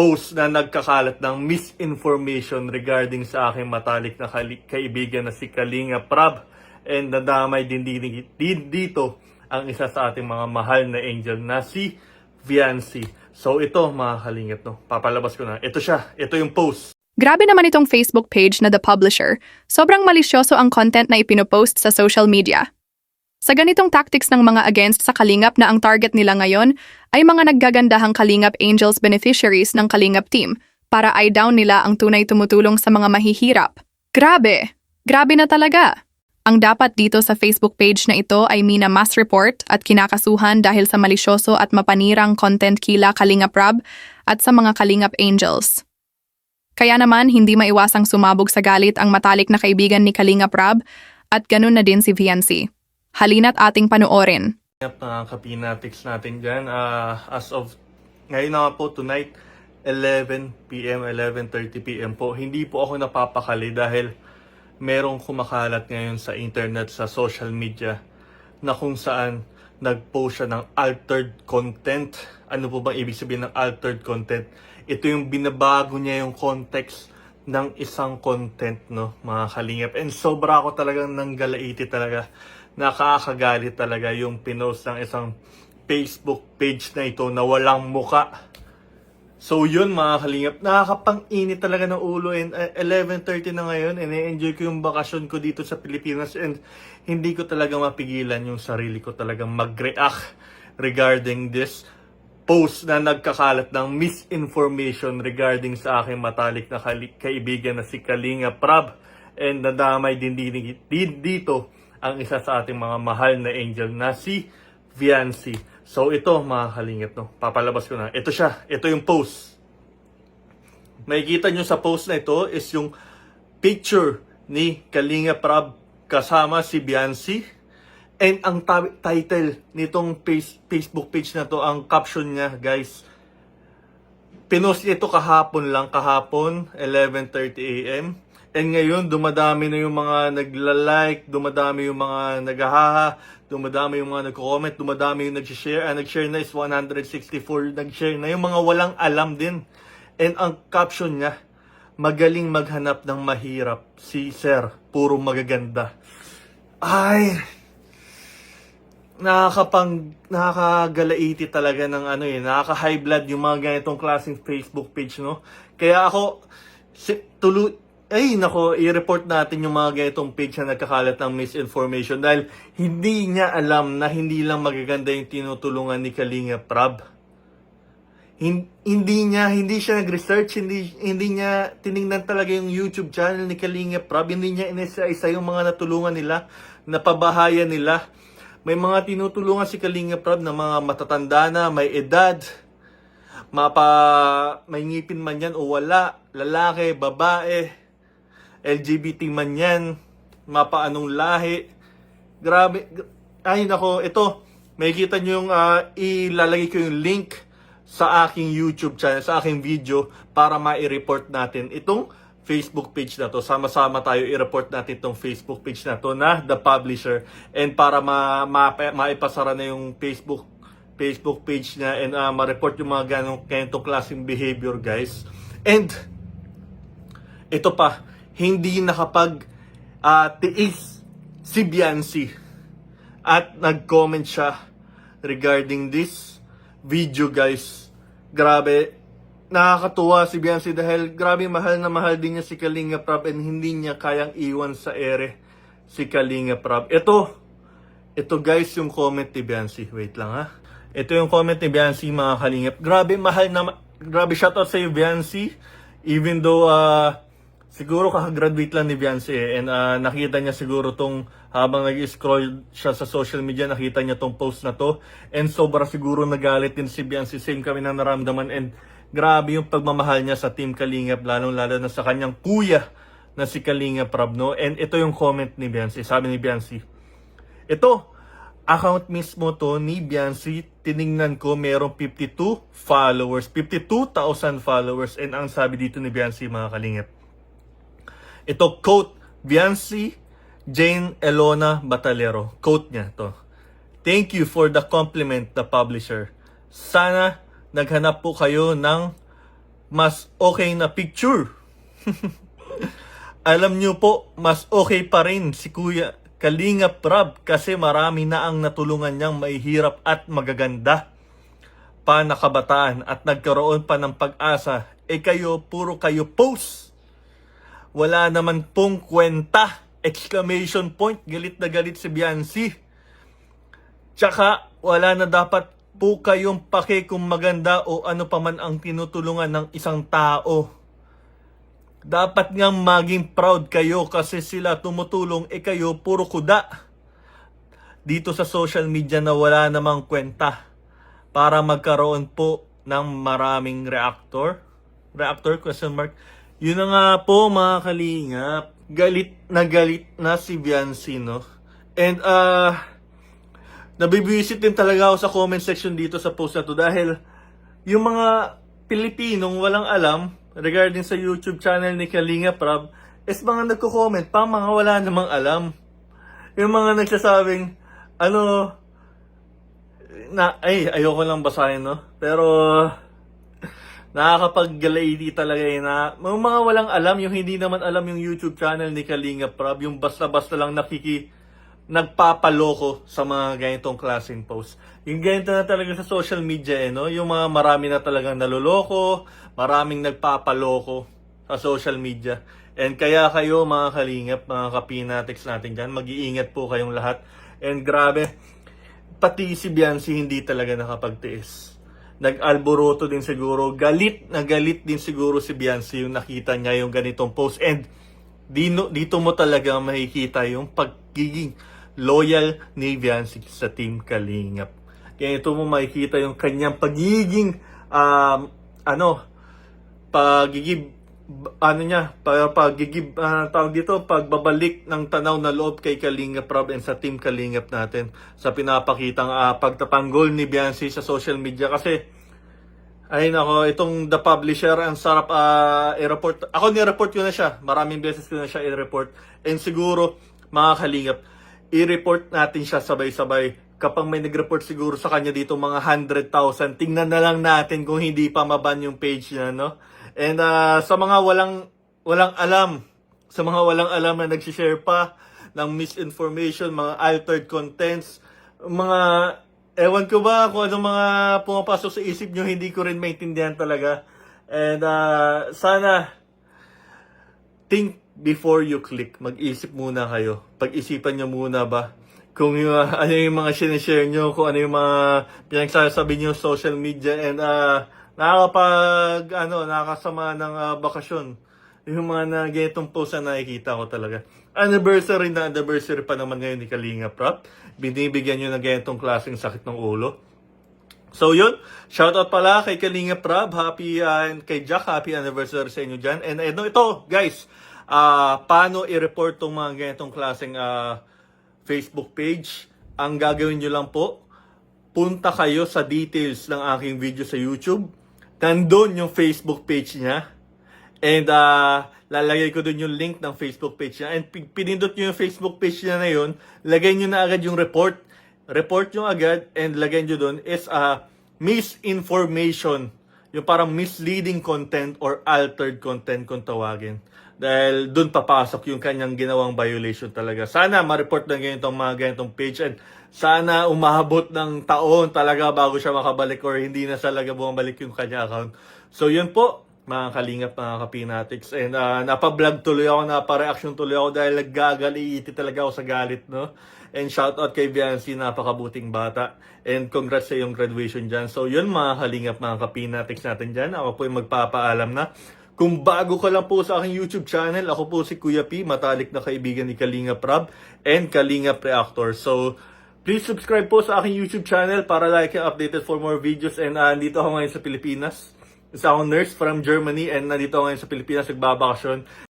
post na nagkakalat ng misinformation regarding sa aking matalik na kaibigan na si Kalinga Prab and nadamay din dito ang isa sa ating mga mahal na angel na si Viancy. So ito mga kalingap, no? papalabas ko na. Ito siya, ito yung post. Grabe naman itong Facebook page na The Publisher. Sobrang malisyoso ang content na ipinopost sa social media. Sa ganitong tactics ng mga against sa Kalingap na ang target nila ngayon ay mga naggagandahang Kalingap Angels beneficiaries ng Kalingap team para i-down nila ang tunay tumutulong sa mga mahihirap. Grabe! Grabe na talaga! Ang dapat dito sa Facebook page na ito ay mina mass report at kinakasuhan dahil sa malisyoso at mapanirang content kila Kalingap Rab at sa mga Kalingap Angels. Kaya naman hindi maiwasang sumabog sa galit ang matalik na kaibigan ni Kalinga Prab at ganun na din si Viancy. Halina't ating panoorin. Up na kapinatics natin dyan. Ah, as of ngayon na po, tonight, 11pm, 11.30pm po. Hindi po ako napapakali dahil merong kumakalat ngayon sa internet, sa social media, na kung saan nag-post siya ng altered content. Ano po bang ibig sabihin ng altered content? Ito yung binabago niya yung context ng isang content, no, mga kalingap. And sobra ako talagang nanggalaiti talaga. Nakakagalit talaga yung pinost ng isang Facebook page na ito na walang muka. So yun mga kalingap, nakakapang-init talaga ng ulo and uh, 11.30 na ngayon and enjoy ko yung bakasyon ko dito sa Pilipinas and hindi ko talaga mapigilan yung sarili ko talagang mag-react regarding this post na nagkakalat ng misinformation regarding sa aking matalik na kaibigan na si Kalinga Prab and nadamay din, din dito ang isa sa ating mga mahal na angel na si Viancy. So ito mga kalingap, no? papalabas ko na. Ito siya, ito yung post. Makikita nyo sa post na ito is yung picture ni Kalinga Prab kasama si Viancy. And ang title nitong face- Facebook page na to, ang caption niya guys, Pinost ito kahapon lang, kahapon, 11.30 a.m. And ngayon, dumadami na yung mga nagla-like, dumadami yung mga naghahaha, dumadami yung mga nagko-comment, dumadami yung nag-share. Ah, nag-share na is 164 nag-share na. Yung mga walang alam din. And ang caption niya, magaling maghanap ng mahirap si Sir, puro magaganda. Ay, nakakapang nakakagalaiti talaga ng ano eh, nakaka-high blood yung mga ganitong klaseng Facebook page, no? Kaya ako, si, tulo, ay nako, i-report natin yung mga ganitong page na nagkakalat ng misinformation dahil hindi niya alam na hindi lang magaganda yung tinutulungan ni Kalinga Prab. Hin- hindi niya, hindi siya nag-research, hindi, hindi niya tiningnan talaga yung YouTube channel ni Kalinga Prab, hindi niya inisa-isa yung mga natulungan nila, napabahayan nila. May mga tinutulungan si Kalinga Prab na mga matatanda na, may edad, mapa, may ngipin man yan o wala, lalaki, babae, LGBT man yan, mapa anong lahi. Grabe, gr- ay nako, ito, makikita nyo yung, ah, ilalagay ko yung link sa aking YouTube channel, sa aking video para ma-report natin itong Facebook page na to. Sama-sama tayo i-report natin itong Facebook page na to na The Publisher and para ma, ma, maipasara na yung Facebook Facebook page niya and ah, ma-report yung mga ganong ganitong klaseng behavior guys. And ito pa, hindi nakapag ah, tiis si Biancy at nag-comment siya regarding this video guys. Grabe, nakakatuwa si Biancy dahil grabe mahal na mahal din niya si Kalinga Prab and hindi niya kayang iwan sa ere si Kalinga Prab. Ito, ito guys yung comment ni Biancy. Wait lang ha. Ito yung comment ni Biancy mga kalingap. Grabe mahal na, grabe shoutout sa iyo Biancy. Even though ah, siguro kakagraduate lang ni Biancy eh, and ah, nakita niya siguro tong habang nag-scroll siya sa social media, nakita niya tong post na to. And sobra siguro nagalit din si Biancy. Same kami na naramdaman and grabe yung pagmamahal niya sa Team Kalingap, lalong-lalo na sa kanyang kuya na si Kalingap Rab, no? And ito yung comment ni Biancy. Sabi ni Biancy, ito, account mismo to ni Biancy. Tiningnan ko, merong 52 followers. 52,000 followers. And ang sabi dito ni Biancy, mga kalingap. Ito, quote, Biancy Jane Elona Batalero. Quote niya to. Thank you for the compliment, the publisher. Sana naghanap po kayo ng mas okay na picture. Alam nyo po, mas okay pa rin si Kuya Kalinga Prab kasi marami na ang natulungan niyang mahihirap at magaganda pa na kabataan at nagkaroon pa ng pag-asa. Eh kayo, puro kayo post. Wala naman pong kwenta. Exclamation point. Galit na galit si Biancy. Tsaka, wala na dapat po kayong pake kung maganda o ano pa man ang tinutulungan ng isang tao. Dapat nga maging proud kayo kasi sila tumutulong e kayo puro kuda. Dito sa social media na wala namang kwenta para magkaroon po ng maraming reactor. Reactor question mark. Yun na nga po mga kalingap. Galit na galit na si Biancy, no? And uh, nabibisit din talaga ako sa comment section dito sa post na to dahil yung mga Pilipinong walang alam regarding sa YouTube channel ni Kalinga Prab is mga nagko-comment pa mga wala namang alam. Yung mga nagsasabing ano na ay ayoko lang basahin no pero nakakapag-galady talaga yun na mga walang alam yung hindi naman alam yung YouTube channel ni Kalinga Prab yung basta-basta lang nakiki nagpapaloko sa mga ganitong klaseng post. Yung ganito na talaga sa social media eh, no? Yung mga marami na talagang naloloko, maraming nagpapaloko sa social media. And kaya kayo mga kalingap, mga kapinatics natin dyan, mag-iingat po kayong lahat. And grabe, pati si Biancy hindi talaga nakapagtiis. Nag-alboroto din siguro, galit na galit din siguro si Biancy yung nakita niya yung ganitong post. And dino, dito mo talaga makikita yung pagiging loyal ni Biancy sa Team Kalingap. Kaya ito mo makikita yung kanyang pagiging um, ano pagigib ano niya pag pagigib ah, tawag dito pagbabalik ng tanaw na loob kay Kalingap Rob and sa Team Kalingap natin sa pinapakitang ah, pagtatanggol ni Biancy sa social media kasi ay nako, itong The Publisher, ang sarap ah, i-report. Ako ni-report ko na siya. Maraming beses ko na siya i-report. And siguro, mga kalingap, i-report natin siya sabay-sabay. Kapag may nag-report siguro sa kanya dito mga 100,000, tingnan na lang natin kung hindi pa maban yung page niya, no? And ah, sa mga walang walang alam, sa mga walang alam na nagsishare pa ng misinformation, mga altered contents, mga ewan ko ba kung anong mga pumapasok sa isip nyo, hindi ko rin maintindihan talaga. And ah, sana think before you click. Mag-isip muna kayo. Pag-isipan nyo muna ba kung yung, ah, ano yung mga sinishare nyo, kung ano yung mga pinagsasabi nyo social media and uh, nakakapag, ano, nakakasama ng ah, bakasyon. Yung mga na ganitong post na nakikita ko talaga. Anniversary na anniversary pa naman ngayon ni Kalinga Prop. Binibigyan nyo ng ganitong klaseng sakit ng ulo. So yun, shoutout pala kay Kalinga Prab, happy uh, and kay Jack, happy anniversary sa inyo dyan. And ano ito, guys, ah paano i-report tong mga ganitong klaseng ah, Facebook page? Ang gagawin nyo lang po, punta kayo sa details ng aking video sa YouTube. Nandun yung Facebook page niya. And uh, lalagay ko doon yung link ng Facebook page niya. And pi- pinindot nyo yung Facebook page niya na yun, lagay nyo na agad yung report. Report nyo agad and lagay nyo doon is a misinformation. Yung parang misleading content or altered content kung tawagin. Dahil doon papasok yung kanyang ginawang violation talaga. Sana ma-report na ganitong mga ganitong page and sana umabot ng taon talaga bago siya makabalik or hindi na talaga bumabalik yung kanya account. So yun po, mga kalingap, mga kapinatics. And uh, napablog tuloy ako, napareaction tuloy ako dahil naggagaliiti talaga ako sa galit, no? And shout out kay Biancy, napakabuting bata. And congrats sa iyong graduation dyan. So yun mga kalingap, mga kapinatics natin dyan. Ako po yung magpapaalam na. Kung bago ka lang po sa aking YouTube channel, ako po si Kuya P, matalik na kaibigan ni Kalinga Prab and Kalinga Reactor. So, please subscribe po sa aking YouTube channel para like and updated for more videos. And uh, dito ako ngayon sa Pilipinas. Isa akong nurse from Germany and nandito ako ngayon sa Pilipinas nagbabakasyon.